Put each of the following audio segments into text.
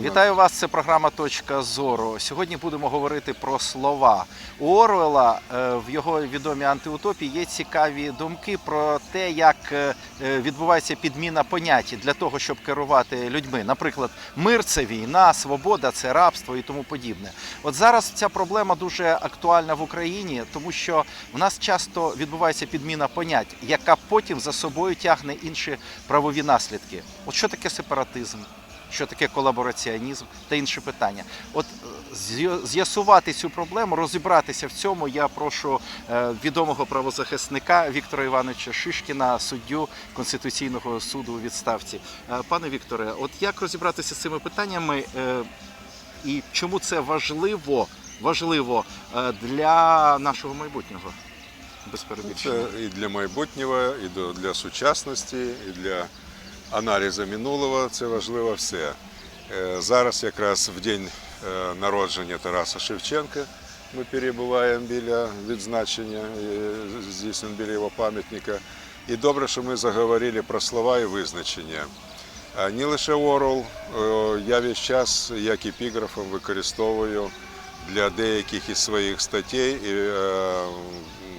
Вітаю вас. Це програма Точка зору. Сьогодні будемо говорити про слова. У Орвела е, в його відомій антиутопії є цікаві думки про те, як е, е, відбувається підміна понять для того, щоб керувати людьми. Наприклад, мир це війна, свобода це рабство і тому подібне. От зараз ця проблема дуже актуальна в Україні, тому що в нас часто відбувається підміна понять, яка потім за собою тягне інші правові наслідки. От що таке сепаратизм? Що таке колабораціонізм та інші питання. От е, з'ясувати цю проблему, розібратися в цьому, я прошу е, відомого правозахисника Віктора Івановича Шишкіна, суддю Конституційного суду у відставці. Е, Пане Вікторе, от як розібратися з цими питаннями і чому це важливо, важливо для нашого майбутнього? Без. Це і для майбутнього, і для сучасності, і для аналізу минулого це важливо все. Е, Зараз якраз в день е, народження Тараса Шевченка ми перебуваємо біля відзначення, е, здійснюємо біля його пам'ятника. І добре, що ми заговорили про слова і визначення. Не лише Орел, я весь час як епіграфом використовую для деяких із своїх статей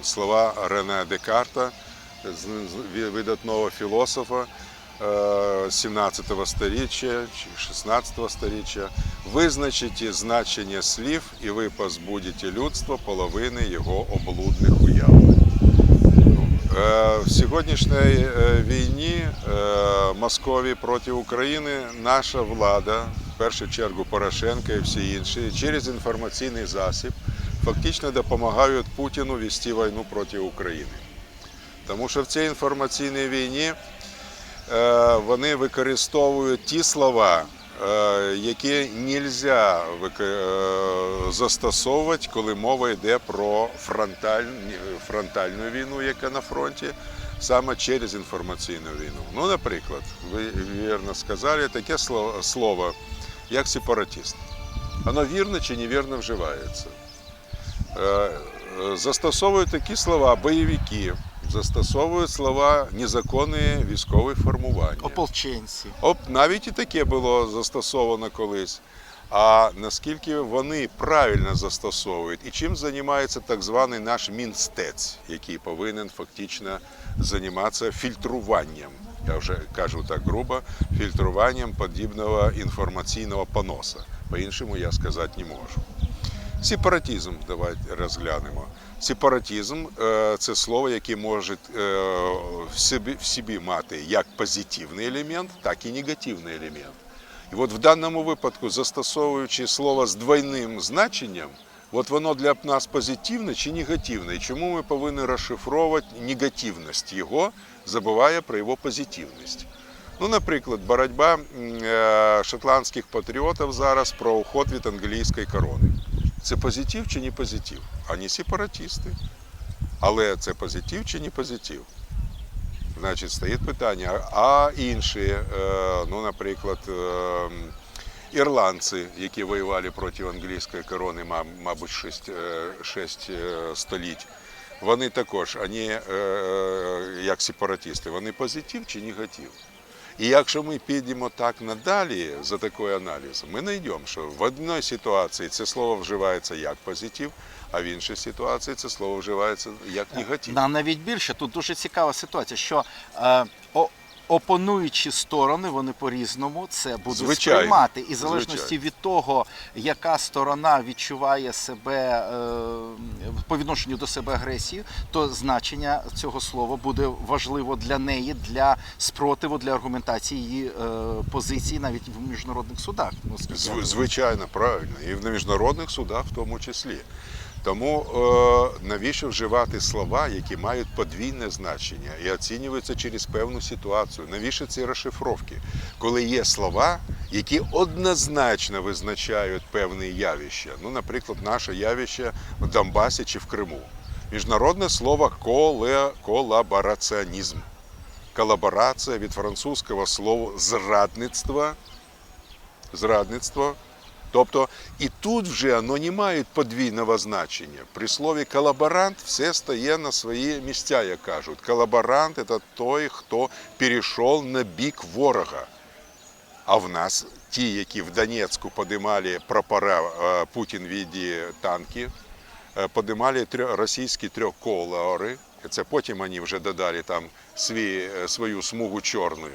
слова Рене Декарта, видатного філософа 17 століття чи 16 століття. Визначите значення слів, і ви позбудете людство половини його облудних уявлень. Е, В сьогоднішній е, війні е, Московії проти України наша влада, в першу чергу Порошенка і всі інші, через інформаційний засіб фактично допомагають Путіну вести війну проти України. Тому що в цій інформаційній війні е, вони використовують ті слова, е, які не можна застосовувати, коли мова йде про фронтальну війну, яка на фронті, саме через інформаційну війну. Ну, наприклад, ви вірно сказали, таке слово, як сепаратист. Воно вірно чи невірно вживається. Е, е, Застосовують такі слова бойовики, застосовують слова незаконні військові формування. Ополченці. Оп, навіть і таке було застосовано колись. А наскільки вони правильно застосовують і чим займається так званий наш мінстець, який повинен фактично займатися фільтруванням, я вже кажу так грубо, фільтруванням подібного інформаційного поноса. По-іншому я сказати не можу. Сепаратизм, давайте розглянемо. Сепаратизм е, це слово, яке може е, в собі, в собі мати як позитивний елемент, так і негативний елемент. І от в даному випадку, застосовуючи слово з двойним значенням, от воно для нас позитивне чи негативне. І чому ми повинні розшифровувати негативність його, забуває про його позитивність. Ну, наприклад, боротьба е, шотландських патріотів зараз про уход від англійської корони. Це позитив чи не позитив? Ані сепаратисти. Але це позитив чи не позитив? Значить, стоїть питання, а інші, е, ну, наприклад, е, ірландці, які воювали проти англійської корони, ма- мабуть, 6, 6 століть, вони також, вони, е, як сепаратисти, вони позитив чи негатив? І якщо ми підемо так надалі за такий аналіз, ми знайдемо, що в одній ситуації це слово вживається як позитив, а в іншій ситуації це слово вживається як негатив. На навіть більше тут дуже цікава ситуація, що е, о, опонуючі сторони вони по-різному це будуть Звичайно, сприймати. І в залежності звичайно. від того, яка сторона відчуває себе е, по відношенню до себе агресію, то значення цього слова буде важливо для неї, для спротиву, для аргументації її е, позиції навіть в міжнародних судах. Ну. Зв- Звичайно, правильно. І в міжнародних судах в тому числі. Тому е, навіщо вживати слова, які мають подвійне значення і оцінюються через певну ситуацію? Навіщо ці розшифровки? Коли є слова, які однозначно визначають певне явище, ну, наприклад, наше явище в Донбасі чи в Криму. Міжнародне слово колабораціонізм. Колаборація від французького слова зрадництво, зрадництво. Тобто і тут вже воно не мають подвійного значення. При слові колаборант все стає на свої місця, як кажуть. Колаборант це той, хто перейшов на бік ворога. А в нас ті, які в Донецьку подимали прапора е, Путін віді танки, е, подимали російські трьохколори. Це потім вони вже додали там свій, е, свою смугу чорну.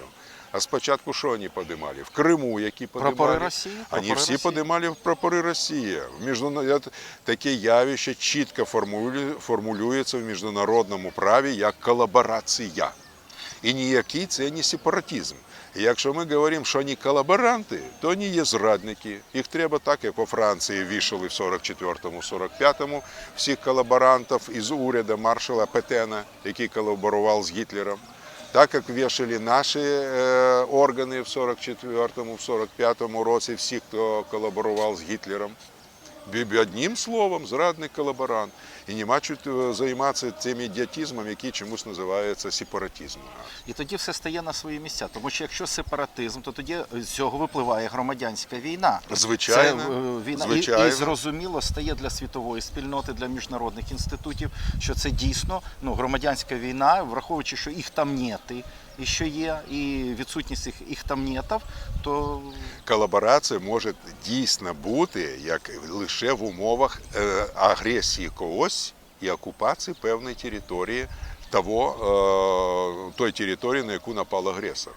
А спочатку що вони подимали? В Криму, які подимали? Прапори Росії? Вони Прапори всі Росії. подимали в прапори Росії. В міжнарод... Таке явище чітко формулю... формулюється в міжнародному праві як колаборація. І ніякий це не сепаратизм. І якщо ми говоримо, що вони колаборанти, то вони є зрадники. Їх треба так, як у Франції вішали в 44-45-му всіх колаборантів із уряду маршала Петена, який колаборував з Гітлером. Так як вішали наші е, органи в 44-му, в 45-му році всі, хто колаборував з Гітлером. Одним словом, зрадний колаборант. І нема чого займатися цим ідіотизмом, який чомусь називається сепаратизмом. І тоді все стає на свої місця. Тому що якщо сепаратизм, то тоді з цього випливає громадянська війна. Звичайно, Це е, війна і, звичайно. і зрозуміло стає для світової спільноти, для міжнародних інститутів, що це дійсно ну, громадянська війна, враховуючи, що їх там нети, і що є, і відсутність їх, їх там нетів, то Колаборація може дійсно бути як лише в умовах е, агресії когось і окупації певної території того, е, той території, на яку напав агресор.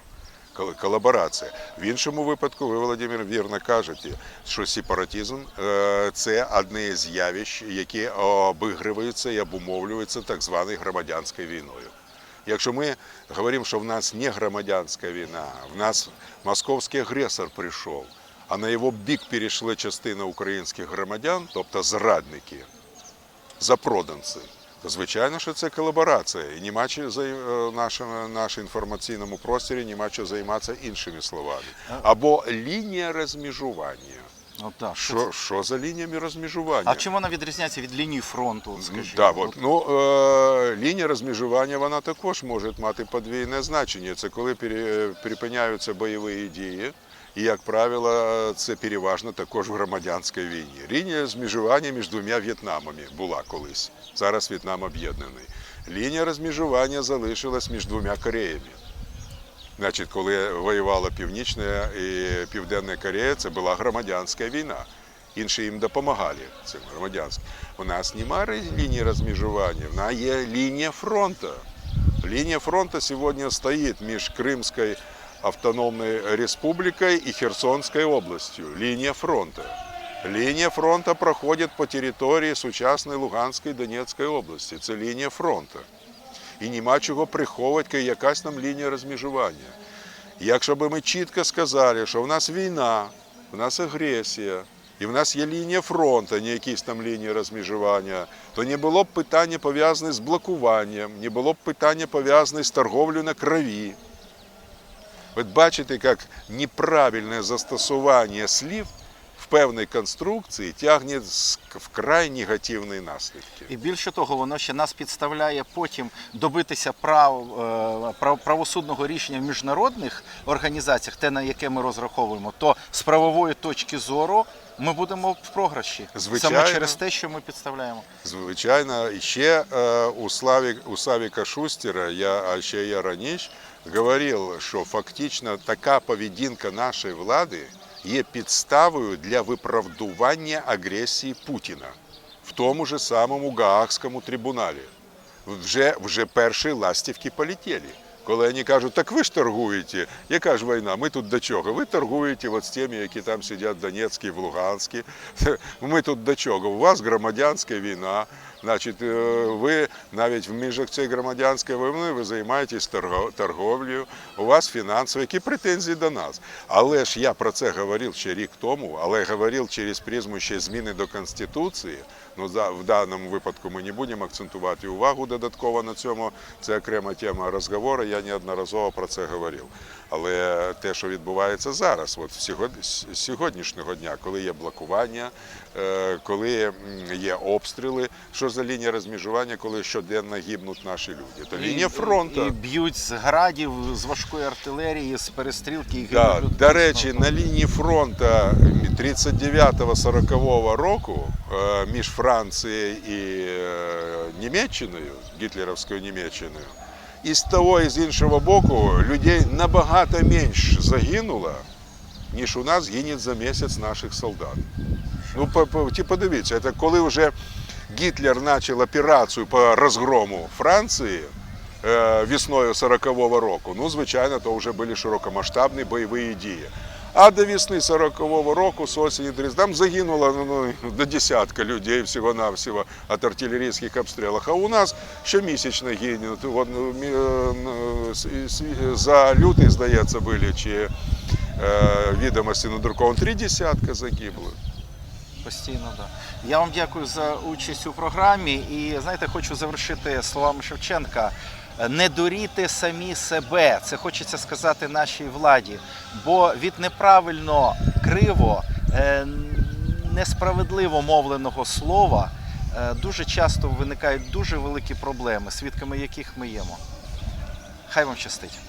Кол- Колаборація. В іншому випадку, ви, Володимир, вірно кажете, що сепаратизм е, це одне з явищ, які обігруються і обумовлюються так званою громадянською війною. Якщо ми говоримо, що в нас не громадянська війна, в нас московський агресор прийшов, а на його бік перейшли частина українських громадян, тобто зрадники, запроданці, то звичайно, що це колаборація. І нема чого зай- е, нашому, нашому інформаційному просторі нема чого займатися іншими словами. Або лінія розміжування. ну, так, Що, що за лініями розміжування? А чим вона відрізняється від лінії фронту? Скажімо? Да, от, ну, е, лінія розмежування вона також може мати подвійне значення. Це коли пере- припиняються бойові дії, і, як правило, це переважно також в громадянській війні. Лінія розмежування між двома В'єтнамами була колись. Зараз В'єтнам об'єднаний. Лінія розмежування залишилась між двома Кореями. Значить, коли воювала Північна і Південна Корея, це була громадянська війна. Інші їм допомагали цим громадянським. У нас немає лінії розмежування, в нас є лінія фронту. Лінія фронту сьогодні стоїть між Кримською автономною республікою і Херсонською областю. Лінія фронту. Лінія фронту проходить по території сучасної Луганської Донецької області. Це лінія фронту і нема чого приховувати, як якась там лінія розмежування. Якщо б ми чітко сказали, що в нас війна, в нас агресія, і в нас є лінія фронту, не якісь там лінії розмежування, то не було б питання пов'язане з блокуванням, не було б питання пов'язане з торговлею на крові. Ви бачите, як неправильне застосування слів в певній конструкції тягне вкрай негативні наслідки. І більше того, воно ще нас підставляє потім добитися е, прав правосудного рішення в міжнародних організаціях, те на яке ми розраховуємо, то з правової точки зору ми будемо в програші Звичайно. саме через те, що ми підставляємо. Звичайно, і ще е, у Славі, у Савіка Шустера, я, а ще я раніше, говорив, що фактично така поведінка нашої влади є підставою для виправдування агресії Путіна в тому ж самому Гаагському трибуналі. Вже, вже перші ластівки полетіли. Коли вони кажуть, так ви ж торгуєте, яка ж війна? Ми тут до чого? Ви торгуєте от з тими, які там сидять в Донецькій, в Луганській. Ми тут до чого? У вас громадянська війна. Значить, е, ви навіть в межах цієї громадянської війни ви займаєтесь торговлею, у вас фінансові, які претензії до нас. Але ж я про це говорив ще рік тому, але говорив через призму ще зміни до Конституції. Ну, в даному випадку ми не будемо акцентувати увагу додатково на цьому. Це окрема тема розговору. Я неодноразово про це говорив. Але те, що відбувається зараз, от з сьогоднішнього дня, коли є блокування, е, коли є обстріли, що за лінія розмежування, коли щоденно гибнуть наші люди? То лінія фронту. І б'ють з градів, з важкої артилерії, з перестрілки. і Да, люди. до речі, на лінії фронту 39-40 року е, між Францією і е, Німеччиною, гітлерівською Німеччиною, і з того і з іншого боку людей набагато менше загинуло, ніж у нас гине за місяць наших солдат. Ну, подивіться, це коли вже Гітлер почав операцію по розгрому Франції е, весною 40-го року, ну, звичайно, то вже були широкомасштабні бойові дії. А до весни 40-го року, з осені 30, там загинуло ну, ну, до десятка людей всього-навсього від артилерійських обстрілів. А у нас щомісячно гине. От, от, ну, е, ну, с- с- за лютий, здається, були, чи е, відомості надруковані, три десятка загиблих. Постійно, так. Я вам дякую за участь у програмі. І знаєте, хочу завершити словами Шевченка. Не дуріти самі себе. Це хочеться сказати нашій владі. Бо від неправильно криво, е, несправедливо мовленого слова е, дуже часто виникають дуже великі проблеми, свідками яких ми ємо. Хай вам щастить.